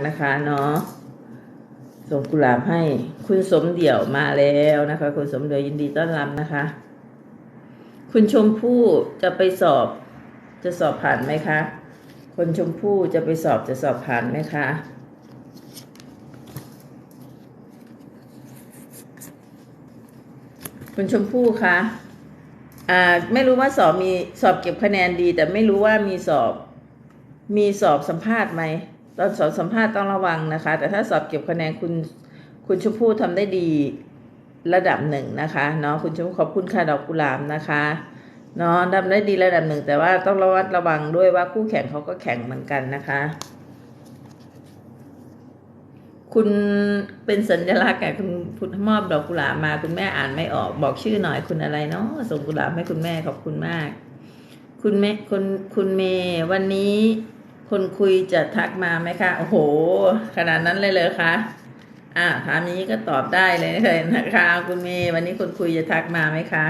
นะคะเนาะส่งกุหลาบให้ คุณสมเดี่ยวมาแล้วนะคะ คุณสมเดี่ยวยินดีต้อนรับนะคะ คุณชมพู่จะไปสอบ จะสอบผ่านไหมคะคนชมพู่จะไปสอบจะสอบผ่านไหมคะคุณชมพู่คะอ่าไม่รู้ว่าสอบมีสอบเก็บคะแนนดี แต่ไม่รู้ว่ามีสอบ มีสอบสัมภาษณ์ไหม ตอนสอบสัมภาษณ์ต้องระวังนะคะ แต่ถ้าสอบเก็บคะแนนคุณคุณชมพู่ทำได้ดีระดับหนึ่งนะคะเนาะคุณชมพู่ขอบคุณค่ะดอกกุหลาบนะคะเนาะทำได้ดีระดับหนึ่งแต่ว่าต้องระวัดระวังด้วยว่าคู่แข่งเขาก็แข่งเหมือนกันนะคะ คุณเป็นสัญลักษณ์แก่คุณพุทธมอบดอกกุหลาบมาคุณแม่อ่านไม่ออกบอกชื่อหน่อยคุณอะไรเนาะส่งกุหลาบให้คุณแม่ขอบคุณมาก คุณแม่คุณคุณเมย์วันนี้ คนคุยจะทักมาไหมคะ โอ้โห ขนาดนั้นเลยเลยคะอ่าถามนี้ก็ตอบได้เลยนะคะ คุณเมย์วันนี้คนคุยจะทักมาไหมคะ